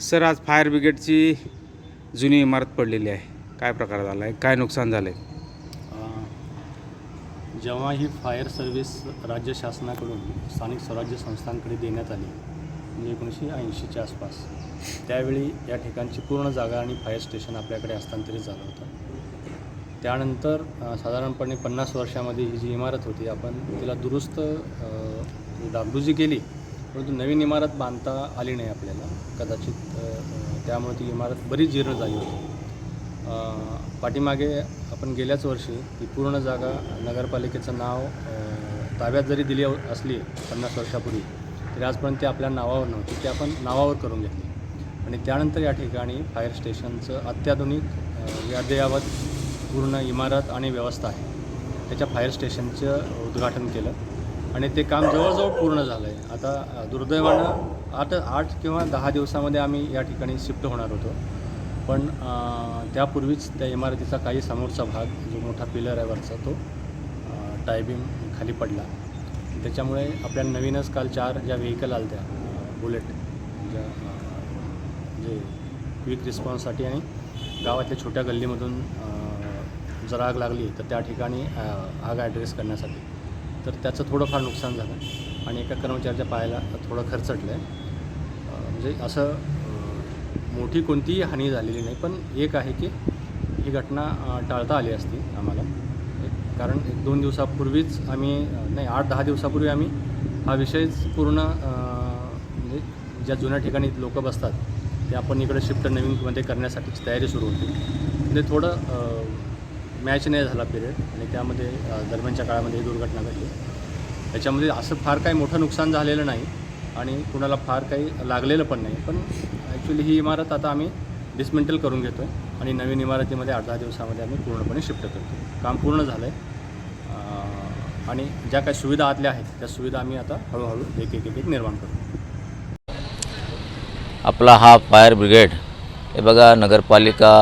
Sir आज fire ब्रिगेडची जुनी इमारत पडलेली आहे. काय प्रकार झाला आहे काय नुकसान झालं आहे जेव्हा ही फायर सर्व्हिस राज्य शासनाकडून स्थानिक स्वराज्य संस्थांकडे देण्यात आली म्हणजे एकोणीसशे ऐंशीच्या आसपास. त्यावेळी या ठिकाणची पूर्ण जागा आणि फायर स्टेशन आपल्याकडे हस्तांतरित झालं होतं. त्यानंतर साधारणपणे पन्नास वर्षामध्ये ही जी इमारत होती आपण तिला दुरुस्त डागडुजी केली परंतु नवीन इमारत बांधता आली नाही आपल्याला. कदाचित त्यामुळे ती इमारत बरीच जीर्ण झाली होती. पाठीमागे आपण गेल्याच वर्षी ही पूर्ण जागा नगरपालिकेचं नाव ताब्यात जरी दिली असली पन्नास वर्षापूर्वी तरी आजपर्यंत ती आपल्या नावावर नव्हती ती आपण नावावर करून घेतली. आणि त्यानंतर या ठिकाणी फायर स्टेशनचं अत्याधुनिक अद्ययावत पूर्ण इमारत आणि व्यवस्था आहे. त्याच्या फायर स्टेशनचं उद्घाटन केलं आणि ते काम जवळजवळ पूर्ण झालं आहे आता दुर्दैवानं आठ आठ किंवा दहा दिवसामध्ये आम्ही या ठिकाणी शिफ्ट होणार होतो. पण त्यापूर्वीच त्या इमारतीचा काही समोरचा भाग जो मोठा पिलर आहे वरचा तो टायबिंग खाली पडला. त्याच्यामुळे आपल्या नवीनच काल चार ज्या व्हेकल आल्या त्या बुलेट ज्या जे क्विक रिस्पॉन्ससाठी आणि गावातल्या छोट्या गल्लीमधून जर आग लागली तर त्या ठिकाणी आग ॲड्रेस करण्यासाठी. तर त्याचं थोडंफार नुकसान झालं आणि एका कर्मचाऱ्याच्या पायाला थोडं खर्चटलं आहे म्हणजे असं मोठी कोणतीही हानी झालेली नाही पण एक आहे की ही घटना टाळता आली असती आम्हाला. कारण एक दोन दिवसापूर्वीच आम्ही नाही आठ दहा दिवसापूर्वी आम्ही हा विषयच पूर्ण म्हणजे ज्या जुन्या ठिकाणी लोक बसतात ते आपण इकडे शिफ्ट नवीनमध्ये करण्यासाठीची तयारी सुरू होती. म्हणजे थोडं मॅच नाही झाला पिरियड आणि त्यामध्ये दरम्यानच्या काळामध्ये ही दुर्घटना घडली. त्याच्यामध्ये असं फार काही मोठं नुकसान झालेलं नाही आणि कुणाला फार काही लागलेलं पण नाही. पण ॲक्च्युली ही इमारत आता आम्ही डिसमेंटल करून घेतो आहे आणि नवीन इमारतीमध्ये आठ दहा दिवसामध्ये आम्ही पूर्णपणे शिफ्ट करतो. काम पूर्ण झालं आहे आणि ज्या काही सुविधा आतल्या आहेत त्या सुविधा आम्ही आता हळूहळू एक एक एक एक निर्माण करतो. आपला हा फायर ब्रिगेड हे बघा नगरपालिका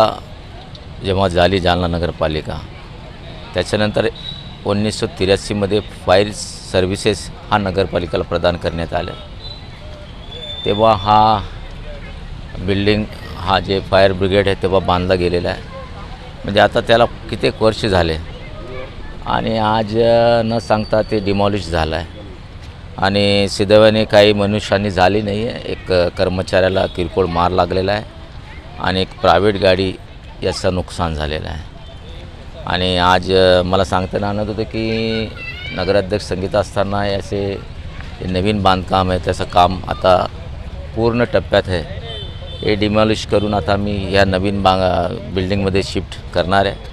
जेव्हा झाली जालना नगरपालिका त्याच्यानंतर एकोणीसशे त्र्याऐंशीमध्ये फायर सर्व्हिसेस हा नगरपालिकेला प्रदान करण्यात आलं. तेव्हा हा बिल्डिंग हा जे फायर ब्रिगेड आहे तेव्हा बांधला गेलेला आहे. म्हणजे आता त्याला कित्येक वर्ष झाले. आणि आज न सांगता ते डिमॉलिश झालं आहे आणि सिदैवाने काही मनुष्यानी झाली नाही आहे एक कर्मचाऱ्याला किरकोळ मार लागलेला आहे. आणि एक प्रायव्हेट गाडी याचं नुकसान झालेलं आहे. आणि आज मला सांगताना आनंद होतं की नगराध्यक्ष संगीता असताना याचे नवीन बांधकाम आहे त्याचं काम आता पूर्ण टप्प्यात आहे. हे डिमॉलिश करून आता मी या नवीन बांगा बिल्डिंगमध्ये शिफ्ट करणार आहे.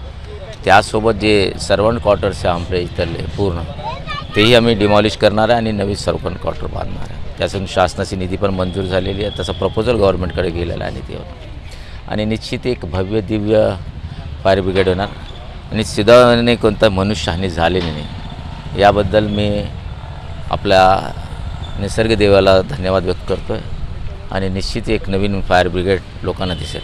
त्यासोबत जे सर्वंट क्वार्टर्स आहे आपले इथले पूर्ण तेही आम्ही डिमॉलिश करणार आहे आणि नवीन सर्वंट क्वार्टर बांधणार आहे. त्यासाठी शासनाची निधी पण मंजूर झालेली आहे. त्याचा प्रपोजल गव्हर्नमेंटकडे गेलेला आहे निधीवर आणि निश्चित एक भव्य दिव्य फायर ब्रिगेड होणार. आणि सिद्धाने कोणता मनुष्यहानी झालेली नाही. याबद्दल मी आपल्या निसर्ग देवाला धन्यवाद व्यक्त करतो आहे आणि निश्चित एक नवीन फायर ब्रिगेड लोकांना दिसेल.